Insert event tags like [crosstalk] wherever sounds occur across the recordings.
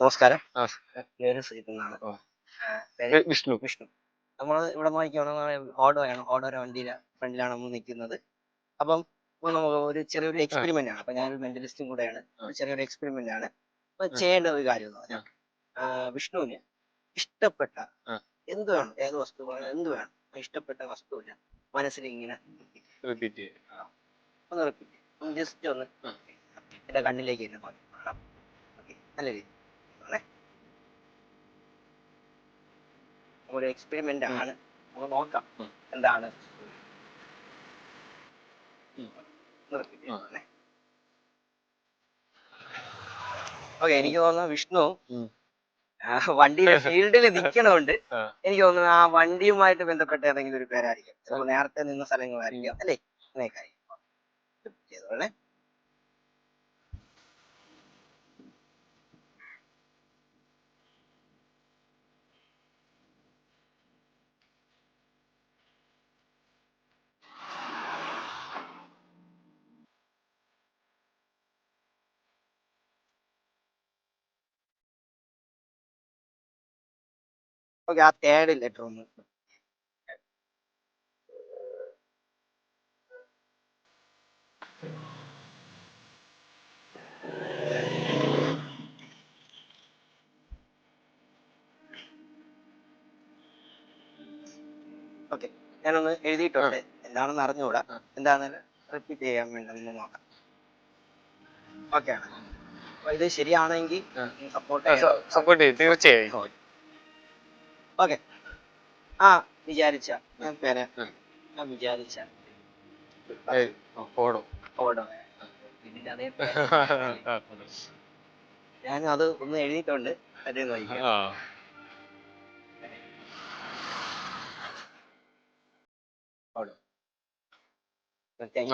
നമസ്കാരം. പേര് എന്നാണ്. വിഷ്ണു. വിഷ്ണു. നമ്മൾ ഇവിടെ നോക്കിയാണ് ഓടോയാണ് ഓടോയുടെ വണ്ടിയിലെ ഫ്രണ്ടിലാണ് നമ്മൾ നിൽക്കുന്നത് അപ്പം നമുക്ക് ഒരു ചെറിയൊരു എക്സ്പെരിമെന്റ് ആണ്. അപ്പൊ ഞാനൊരു മെന്റലിസ്റ്റും കൂടെയാണ്. ഒരു ചെറിയൊരു എക്സ്പെരിമെന്റ് ആണ്. അപ്പൊ ചെയ്യേണ്ട ഒരു കാര്യം എന്ന് പറഞ്ഞാൽ വിഷ്ണുവിന് ഇഷ്ടപ്പെട്ട. എന്ത് വേണം? ഏത് വസ്തു എന്ത് വേണം? ഇഷ്ടപ്പെട്ട വസ്തുവിന് മനസ്സിൽ ഇങ്ങനെ റിപ്പീറ്റ് ഒന്ന് റിപ്പീറ്റ് ജസ്റ്റ് ഒന്ന്. എന്റെ കണ്ണിലേക്ക് തന്നെ നല്ല രീതി ആണേ. ഒരു എക്സ്പെരിമെന്റ് ആണ്. നമുക്ക് നോക്കാം എന്താണ്. ഓക്കെ എനിക്ക് തോന്നുന്നു വിഷ്ണു വണ്ടി വണ്ടിയുടെ [laughs] ഫീൽഡിൽ നിൽക്കണോണ്ട്. എനിക്ക് തോന്നുന്നു ആ വണ്ടിയുമായിട്ട് ബന്ധപ്പെട്ട ഏതെങ്കിലും ഒരു പേരായിരിക്കും. നേരത്തെ നിന്ന സ്ഥലങ്ങളായിരിക്കും. അല്ലേ? അങ്ങനെയൊക്കെ. ചെയ്തോളേ ഓക്കെ ആ തേർഡ് ലെറ്റർ ഒന്ന്. ഓക്കെ ഞാനൊന്ന് എഴുതിയിട്ടുണ്ട്. എന്താണെന്ന് അറിഞ്ഞുകൂടാ. എന്താന്ന് എന്താണെന്ന് റിപ്പീറ്റ് ചെയ്യാൻ വേണ്ടി ഒന്ന് നോക്കാം. ഓക്കെ ആണ് ഇത് ശരിയാണെങ്കിൽ സപ്പോർട്ട് സപ്പോർട്ട് ചെയ്യും. തീർച്ചയായും. ഓക്കെ. ആ വിചാരിച്ച. ഞാൻ പേര്. ഞാൻ വിചാരിച്ച. ഏയ്, ഓടും. ഓടോ. അതേ പേര്. ഞാൻ അത് ഒന്ന് എഴുതിയിട്ടുണ്ട്. അതേ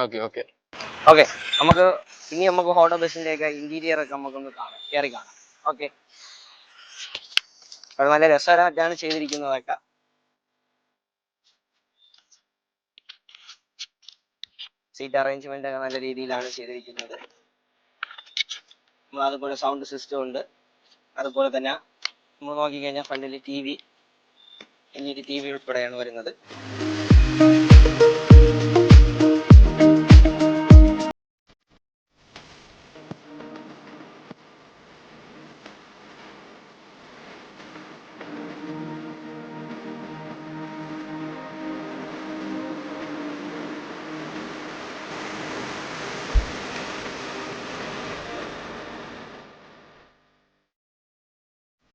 ഓക്കെ ഓക്കെ ഓക്കെ. നമുക്ക് ഇനി നമുക്ക് ഹോട്ടോ ബസിന്റെ ഒക്കെ ഇന്റീരിയർ ഒക്കെ നമുക്കൊന്ന് കാണാം. കയറി കാണാം. ഓക്കെ. അത് നല്ല രസകരമായിട്ടാണ് ചെയ്തിരിക്കുന്നതൊക്കെ. സീറ്റ് അറേഞ്ച്മെന്റ് ഒക്കെ നല്ല രീതിയിലാണ് ചെയ്തിരിക്കുന്നത്. അതുപോലെ സൗണ്ട് സിസ്റ്റം ഉണ്ട്. അതുപോലെ തന്നെ നമ്മൾ നോക്കിക്കഴിഞ്ഞാൽ ഫ്രണ്ടിൽ T V L E D T V ഉൾപ്പെടെയാണ് വരുന്നത്.